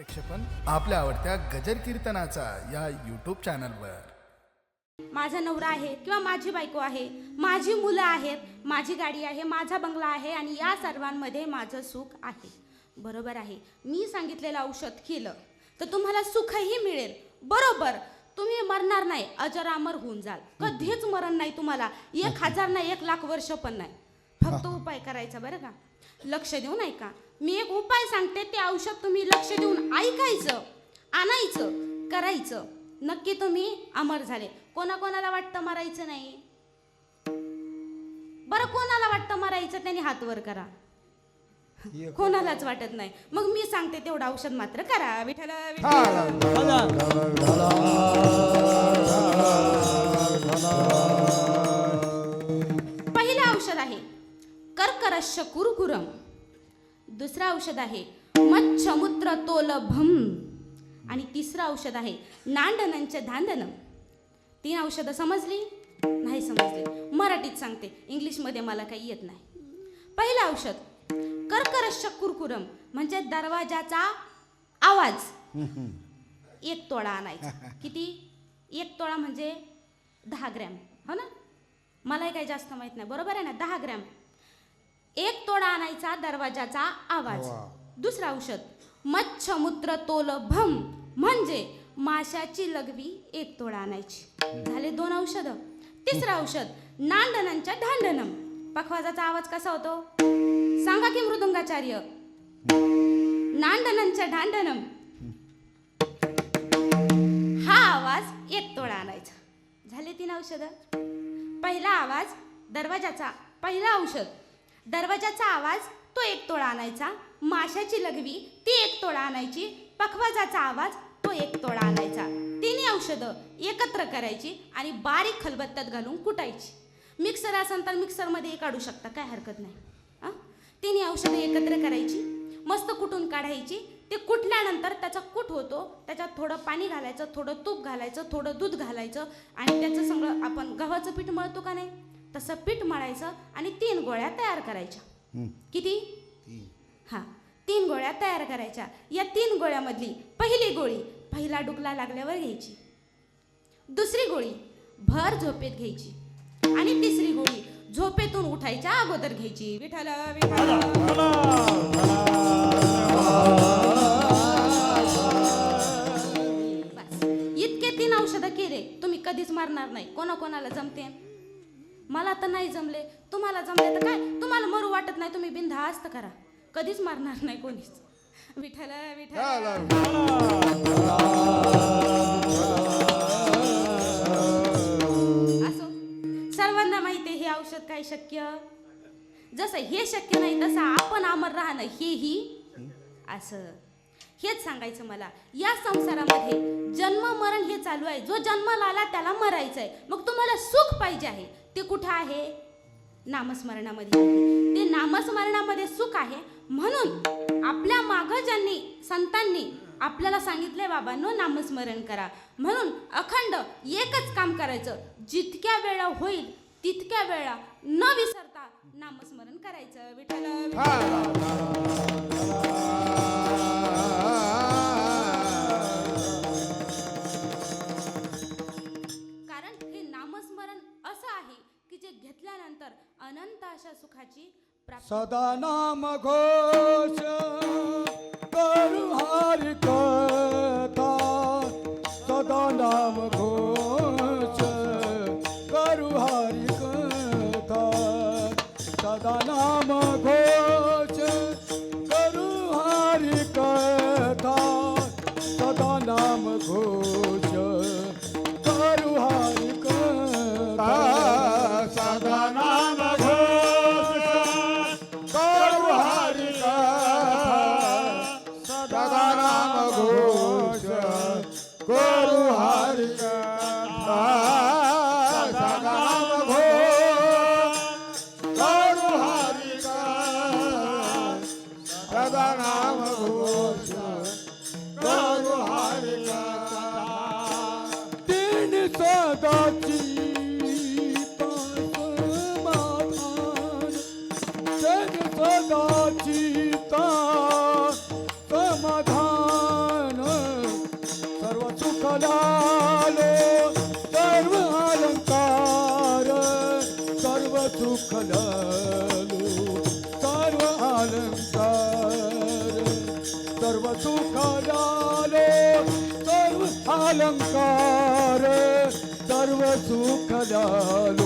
प्रेक्षेपण आपल्या आवडत्या गजर कीर्तनाचा या यूट्यूब चॅनलवर माझा नवरा आहे किंवा माझी बायको आहे माझी मुलं आहेत माझी गाडी आहे माझा बंगला आहे आणि या सर्वांमध्ये माझं सुख आहे. बरोबर आहे. मी सांगितलेलं औषध केलं तर तुम्हाला सुखही मिळेल. बरोबर. तुम्ही मरणार नाही अजरामर होऊन जाल. कधीच मरण नाही तुम्हाला. एक हजार नाही एक लाख वर्ष पण नाही. फक्त उपाय करायचा बरं का? लक्ष देऊन ऐका मी एक उपाय सांगते ते औषध तुम्ही लक्ष देऊन ऐकायचं आणायचं करायचं. नक्की तुम्ही अमर झाले. कोणाकोणाला वाटतं मरायचं नाही? बरं कोणाला वाटतं मरायचं त्यांनी हात वर करा. कोणालाच वाटत नाही. मग मी सांगते तेवढं औषध मात्र करा. विठ्ठल विठ्ठल. पहिलं औषध आहे कर्करश्य कुरकुरम. दुसरं औषध आहे मच्छमूत्र तोलभम आणि तिसरं औषध आहे नांडनंच धांदनम. तीन औषधं समजली? नाही समजली. मराठीत सांगते. इंग्लिशमध्ये मला काही येत नाही. पहिलं औषध कर्करश्य कुरकुरम म्हणजे दरवाजाचा आवाज. एक तोळा आणायचा. किती? एक तोळा म्हणजे दहा ग्रॅम. हो ना? मलाही काही जास्त माहीत नाही. बरोबर आहे ना? दहा ग्रॅम. एक तोडा आणायचा दरवाजाचा आवाज. दुसरं औषध मच्छमूत्र तोल भम म्हणजे माशाची लघवी एक तोडा आणायची. झाले दोन औषध. तिसरं औषध नांडनांच्या ढांडनम पखवाजाचा आवाज कसा होतो? सांगा की मृदुंगाचार्य. नांडनांच्या ढांडनम हा आवाज एक तोडा आणायचा. झाले तीन औषधं. पहिला आवाज दरवाजाचा पहिला औषध दरवाजाचा आवाज तो एक तोळा आणायचा. माशाची लघवी ती एक तोळा आणायची. पखवाजाचा आवाज तो एक तोळा आणायचा. तिन्ही औषधं एकत्र करायची आणि बारीक खलबत्त्यात घालून कुटायची. मिक्सर असेल तर मिक्सरमध्ये काढू शकता काय हरकत नाही. हां तिन्ही औषधं एकत्र करायची मस्त कुटून काढायची. ते कुटल्यानंतर त्याचा कूट होतो त्याच्यात थोडं पाणी घालायचं थोडं तूप घालायचं थोडं दूध घालायचं आणि त्याचं सगळं आपण गव्हाचं पीठ मळतो का नाही? तसं पीठ मळायचं आणि तीन गोळ्या तयार करायच्या. किती? हां. तीन गोळ्या तयार करायच्या. या तीन गोळ्यामधली पहिली गोळी पहिला डुकला लागल्यावर घ्यायची. दुसरी गोळी भर झोपेत घ्यायची. आणि तिसरी गोळी झोपेतून उठायच्या अगोदर घ्यायची. विठाल विठाल बस. इतके तीन औषधं केले तुम्ही कधीच मारणार नाही. कोणाकोणाला जमते मला तर नाही जमले. तुम्हाला जमले तर काय? तुम्हाला मरू वाटत नाही. तुम्ही बिनधास्त करा. कधीच मारणार नाही कोणीच. विठ्ठल विठ्ठल. असो. सर्वांना माहिती आहे हे औषध काय शक्य? जसं हे शक्य नाही तसं आपण अमर राहणं हेही असं. हेच सांगायचं मला. या संसारामध्ये जन्म मरण हे चालू आहे. जो जन्माला आला त्याला मरायचं आहे मग तुम्हाला सुख पाहिजे आहे. ते कुठं आहे? नामस्मरणामध्ये ते नामस्मरणामध्ये सुख आहे. म्हणून आपल्या मागं ज्यांनी संतांनी आपल्याला सांगितलंय बाबांनो नामस्मरण करा. म्हणून अखंड एकच काम करायचं. जितक्या वेळा होईल तितक्या वेळा न विसरता नामस्मरण करायचं. विठ्ठल घेतल्यानंतर अनंत अशा सुखाची सदा नाम घोष करू हरि कथा सदा नाम घोष oh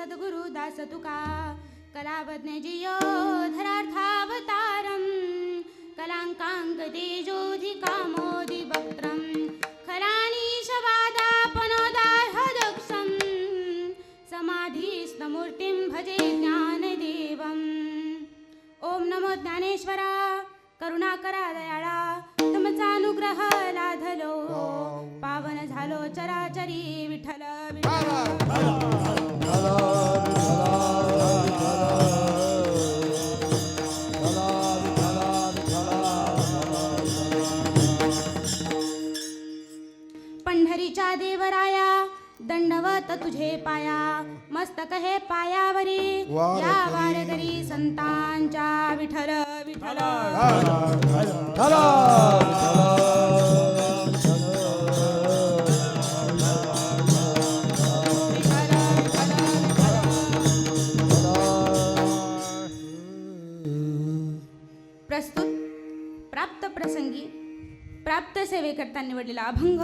सद्गुरु दास तुका कलावज्ञ जियो धरार्थावतारम कलांकांक तेजोधि कामोदि वक्त्रम खरानीशवादापनोदाहदक्षम समाधीस्तमूर्तिं भजे ज्ञानदेवम्। ओम नमो ज्ञानेश्वरा करुणाकरा दयाळा तुमचा अनुग्रह लाधलो पावन झालो चराचरी विठ्ठल। प्रस्तुत प्राप्त प्रसंगी प्राप्त सेवेकरता निवडलेला अभंग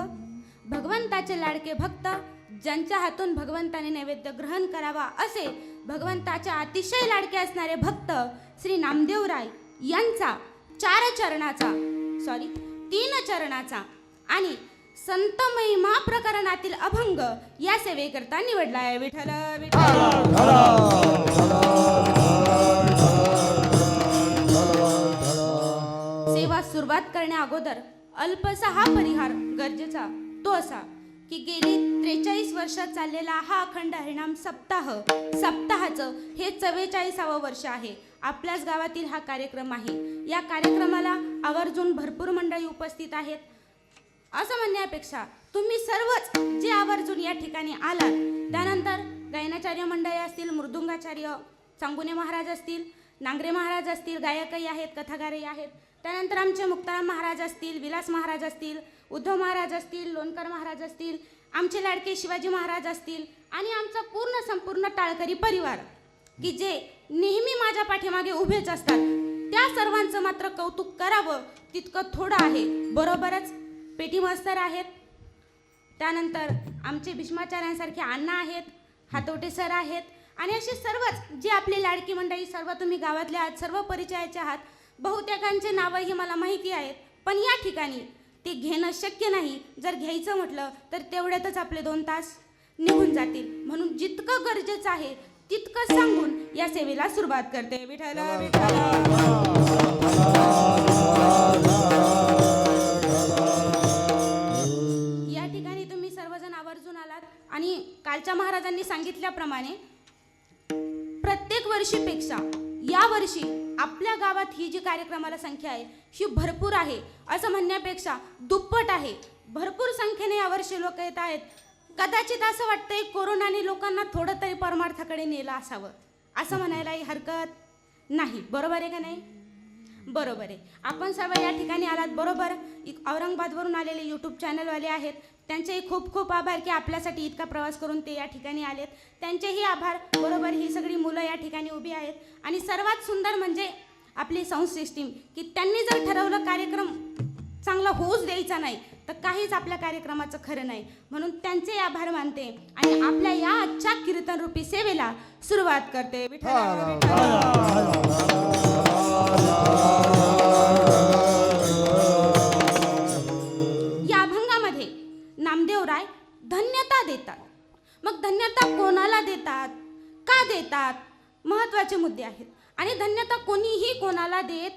भगवंताचे लाडके भक्त ज्यांच्या हातून भगवंताने नैवेद्य ग्रहण करावा असे भगवंताच्या अतिशय लाडके असणारे भक्त श्री नामदेवराय यांचा चार चरणाचा सॉरी तीन चरणाचा आणि संत महिमा प्रकरणातील अभंग या सेवेकरता निवडला आहे. विठ्ठल विठ्ठल. सुरुवात करण्या अगोदर अल्पसा हा परिहार गरजेचा. तो असा की गेली त्रेचाळीस वर्षात चाललेला हा अखंड हरिणाम सप्ताह सप्ताहाचं हे चव्वेचाळीसावं वर्ष आहे. आपल्याच गावातील हा कार्यक्रम आहे. या कार्यक्रमाला आवर्जून भरपूर मंडळी उपस्थित आहेत. असं म्हणण्यापेक्षा तुम्ही सर्वच जे आवर्जून या ठिकाणी आलात त्यानंतर गायनाचार्य मंडळी असतील मृदुंगाचार्य चांगुने महाराज असतील नांगरे महाराज असतील गायकही आहेत कथाकारही आहेत त्यानंतर आमचे मुक्ताराम महाराज असतील विलास महाराज असतील उद्धव महाराज असतील लोणकर महाराज असतील आमचे लाडके शिवाजी महाराज असतील आणि आमचा पूर्ण संपूर्ण टाळकरी परिवार की जे नेहमी माझ्या पाठीमागे उभेच असतात. त्या सर्वांचं मात्र कौतुक करावं तितकं थोडं आहे. बरोबरच पेटी मास्तर आहेत. त्यानंतर आमचे भीष्माचार्यांसारखे अण्णा आहेत हातोटे सर आहेत आणि असे सर्वच जे आपली लाडकी मंडळी सर्व तुम्ही गावातले आहात सर्व परिचयाचे आहात बहुतेकांचे नावंही मला माहिती आहेत पण या ठिकाणी ते घेणं शक्य नाही. जर घ्यायचं म्हटलं तर तेवढ्यातच आपले दोन तास निघून जातील. म्हणून जितकं गरजेचं आहे तितकं सांगून या सेवेला सुरुवात करते. विठ्ठल विठ्ठल. या ठिकाणी तुम्ही सर्वजण आवर्जून आलात आणि कालच्या महाराजांनी सांगितल्याप्रमाणे प्रत्येक वर्षीपेक्षा यावर्षी आपल्या गावात ही जी कार्यक्रमाला संख्या आहे ही भरपूर आहे. असं म्हणण्यापेक्षा दुप्पट आहे. भरपूर संख्येने यावर्षी लोक येत आहेत. कदाचित असं वाटतंय कोरोनाने लोकांना थोडं तरी परमार्थाकडे नेलं असावं. असं म्हणायलाही हरकत नाही. बरोबर आहे का नाही? बरोबर आहे. आपण सर्व या ठिकाणी आलात बरोबर? औरंगाबादवरून आलेले यूट्यूब चॅनलवाले आहेत. त्यांचेही खूप खूप आभार की आपल्यासाठी इतका प्रवास करून ते या ठिकाणी आलेत. त्यांचेही आभार बरोबर? ही सगळी मुलं या ठिकाणी उभी आहेत. आणि सर्वात सुंदर म्हणजे आपली साऊंड सिस्टीम की त्यांनी जर ठरवलं कार्यक्रम चांगला होऊच द्यायचा नाही तर काहीच आपल्या कार्यक्रमाचं खरं नाही. म्हणून त्यांचे आभार मानते. आणि आपल्या या आजच्या कीर्तन रूपी सेवेला सुरुवात करते. विठ्ठल धन्यता कोणाला देतात? का देतात? महत्त्वाचे मुद्दे आहेत. आणि धन्यता कोणीही कोणाला देत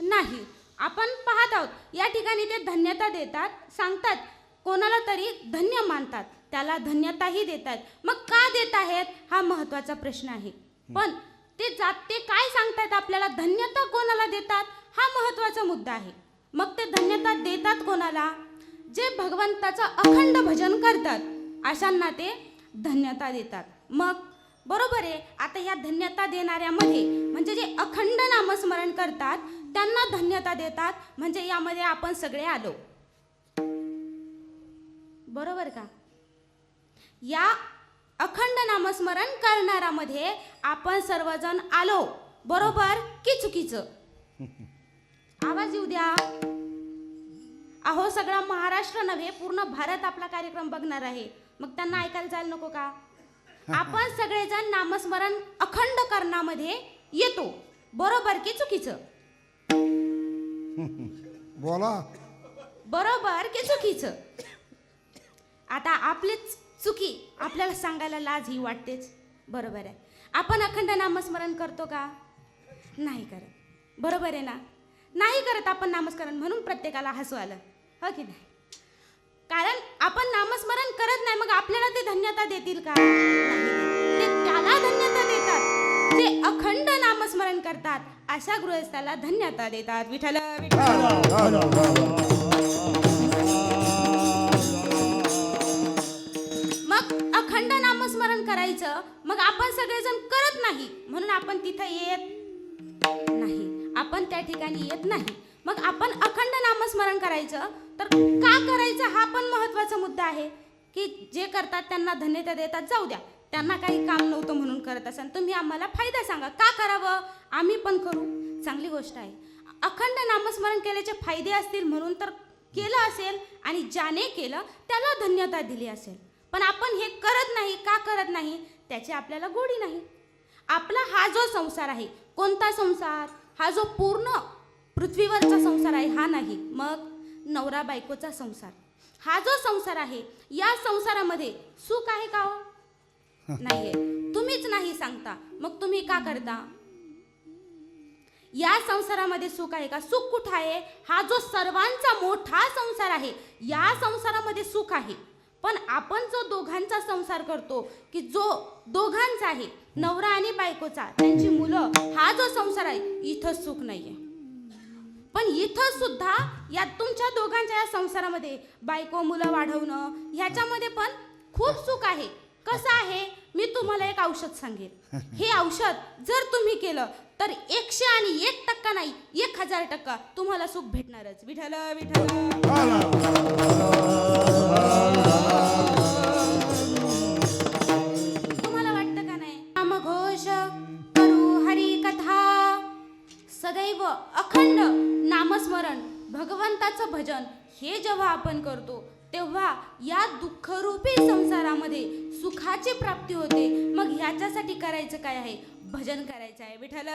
नाही. आपण पाहत आहोत या ठिकाणी ते धन्यता देतात सांगतात कोणाला तरी धन्य मानतात त्याला धन्यताही देतात. मग का देत आहेत? हा महत्त्वाचा प्रश्न आहे. पण ते जात ते काय सांगतात आपल्याला? धन्यता कोणाला देतात? हा महत्त्वाचा मुद्दा आहे. मग ते धन्यता देतात कोणाला? जे भगवंताचं अखंड भजन करतात अशांना ते धन्यता देतात. मग बरोबर आहे आता ह्या धन्यता देणाऱ्यामध्ये म्हणजे जे अखंड नामस्मरण करतात त्यांना धन्यता देतात म्हणजे यामध्ये आपण सगळे आलो. बरोबर का? या अखंड नामस्मरण करणारामध्ये आपण सर्वजण आलो. बरोबर की चुकीचं? आवाज येऊ द्या. अहो सगळा महाराष्ट्र नव्हे पूर्ण भारत आपला कार्यक्रम बघणार आहे. मग त्यांना ऐकायला जायला नको का? आपण सगळेजण नामस्मरण अखंड करण्यामध्ये येतो. बरोबर की चुकीचं? बोला. बरोबर की चुकीचं? आता आपलीच चुकी आपल्याला सांगायला लाज ही वाटतेच. बरोबर आहे. आपण अखंड नामस्मरण करतो का? नाही करत. बरोबर आहे ना? नाही करत आपण नामस्मरण म्हणून प्रत्येकाला हसू आलं. हो की नाही? कारण आपण नामस्मरण करत नाही मग आपल्याला ते धन्यता देतील का? ते त्याला धन्यता देतात. जे अखंड नामस्मरण करतात अशा गृहस्थाला धन्यता देतात. विठ्ठल विठ्ठल. मग अखंड नामस्मरण करायचं मग आपण सगळेजण करत नाही. म्हणून आपण तिथं येत नाही. आपण त्या ठिकाणी येत नाही. मग आपण अखंड नामस्मरण करायचं तर का करायचं हा पण महत्त्वाचा मुद्दा आहे की जे करतात त्यांना धन्यता देतात जाऊ द्या. त्यांना काही काम नव्हतं म्हणून करत असाल तुम्ही आम्हाला फायदा सांगा. का करावं? आम्ही पण करू. चांगली गोष्ट आहे. अखंड नामस्मरण केल्याचे फायदे असतील म्हणून तर केलं असेल आणि ज्याने केलं त्याला धन्यता दिली असेल. पण आपण हे करत नाही का करत नाही त्याची आपल्याला गोडी नाही. आपला हा जो संसार आहे कोणता संसार? हा जो पूर्ण पृथ्वीवरचा संसार आहे हा नाही. मग नवरा बायकोचा संसार. हा जो संसार आहे या संसारामध्ये सुख आहे का हो? नाहीये. तुम्हीच नाही सांगता. मग तुम्ही का करता? या संसारामध्ये सुख आहे का? सुख कुठं आहे? हा जो सर्वांचा मोठा संसार आहे या संसारामध्ये सुख आहे. पण आपण जो दोघांचा संसार करतो की जो दोघांचा आहे नवरा आणि बायकोचा त्यांची मुलं हा जो संसार आहे इथं सुख नाहीये. पण इथं सुद्धा या तुमच्या दोघांच्या या संसारामध्ये बायको मुलं वाढवणं ह्याच्यामध्ये पण खूप सुख आहे. कसं आहे? मी तुम्हाला एक औषध सांगेन. हे औषध जर तुम्ही केलं तर एकशे आणि एक टक्का नाही एक हजार टक्का तुम्हाला सुख भेटणारच. विठ्ठल विठ्ठल. सदैव अखंड नामस्मरण भगवंताचं भजन हे जेव्हा आपण करतो तेव्हा या दुःखरूपी संसारामध्ये सुखाची प्राप्ती होते. मग ह्याच्यासाठी करायचं काय आहे? भजन करायचं आहे. विठ्ठल.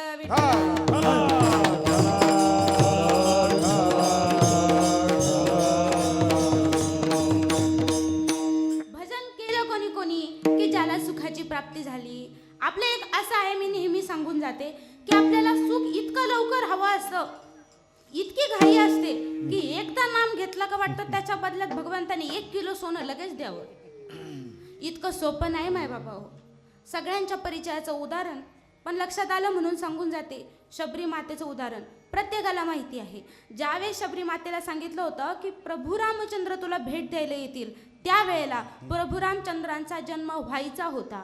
भजन केलं कोणी कोणी की ज्याला सुखाची प्राप्ती झाली. आपलं एक असं आहे मी नेहमी सांगून जाते. की आपल्याला सुख इतकं लवकर हवं असतं इतकी घाई असते की एकदा नाम घेतलं का वाटतं त्याच्या बदल्यात भगवंताने एक किलो सोनं लगेच द्यावं. इतकं सोपं नाही माय बाबा हो. सगळ्यांच्या परिचयाचं उदाहरण. पण लक्षात आलं म्हणून सांगून जाते शबरी मातेचं उदाहरण. प्रत्येकाला माहिती आहे. ज्यावेळेस शबरी मातेला सांगितलं होतं की प्रभू रामचंद्र तुला भेट द्यायला येतील त्यावेळेला प्रभू रामचंद्रांचा जन्म व्हायचा होता.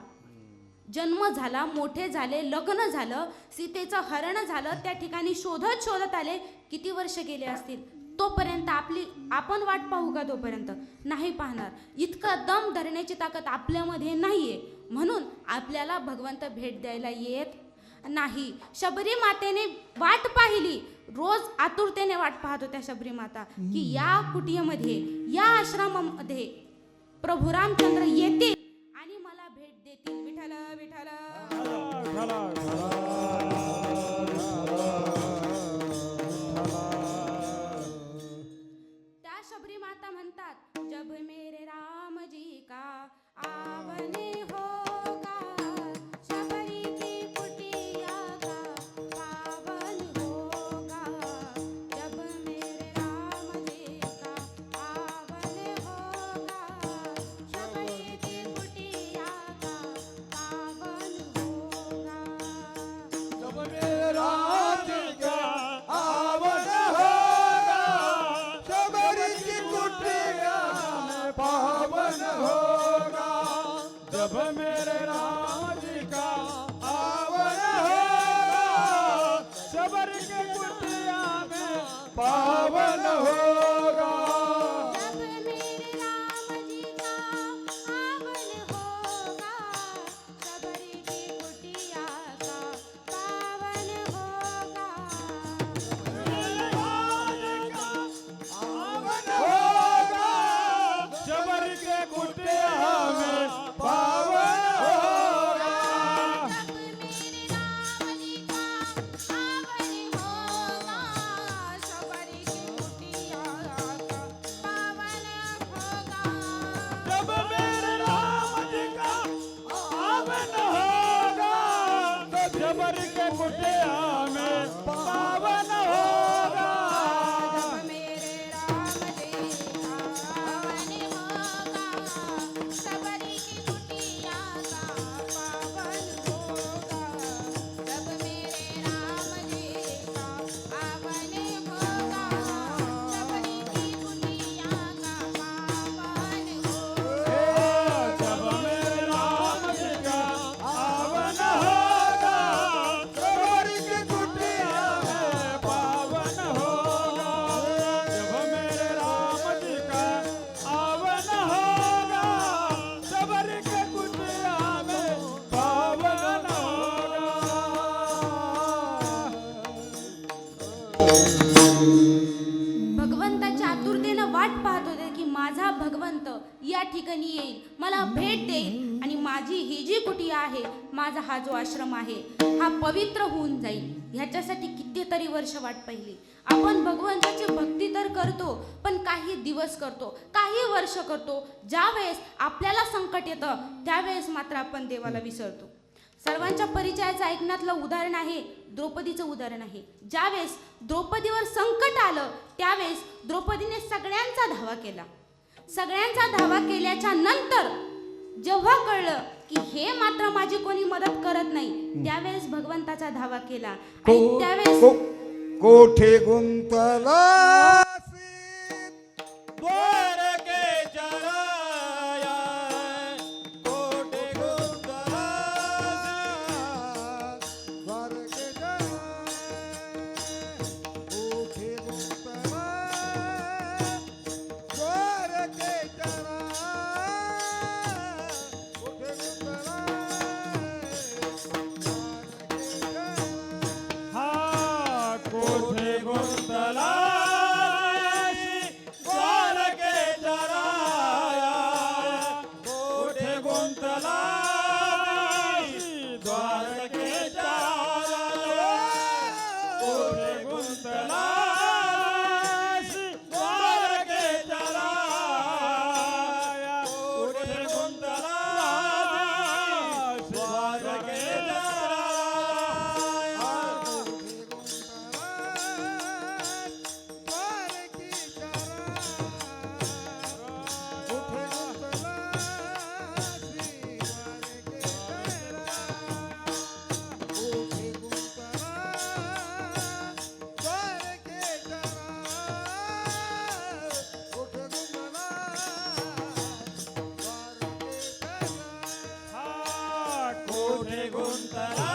जन्म झाला मोठे झाले लग्न झालं सीतेचं हरण झालं त्या ठिकाणी शोधत शोधत आले किती वर्ष गेले असतील? तोपर्यंत आपली आपण वाट पाहू का तोपर्यंत? नाही पाहणार. इतका दम धरण्याची ताकद आपल्यामध्ये नाही आहे म्हणून आपल्याला भगवंत भेट द्यायला येत नाही. शबरी मातेने वाट पाहिली. रोज आतुरतेने वाट पाहत होत्या शबरी माता की या कुटियेमध्ये या आश्रमामध्ये प्रभू रामचंद्र येतील. विठ्ठल विठ्ठल. त्या शबरी माता म्हणतात जब मेरे राम जी का आ भगवंत या ठिकाणी येईल. मला भेट देईल आणि माझी ही जी कुटी आहे माझा हा जो आश्रम आहे हा पवित्र होऊन जाईल. ह्याच्यासाठी कितीतरी वर्ष वाट पाहिली. आपण भगवंताची भक्ती तर करतो पण काही दिवस करतो काही वर्ष करतो. ज्या वेळेस आपल्याला संकट येतं त्यावेळेस मात्र आपण देवाला विसरतो. सर्वांच्या परिचयाचं ऐकण्यातलं उदाहरण आहे द्रौपदीचं उदाहरण आहे. ज्यावेळेस द्रौपदीवर संकट आलं त्यावेळेस द्रौपदीने सगळ्यांचा धावा केला. सगळ्यांचा धावा केल्याच्यानंतर जेव्हा कळलं की हे मात्र माझी कोणी मदत करत नाही त्यावेळेस भगवंताचा धावा केला. आणि त्यावेळेस कोठे गुंतला? contará.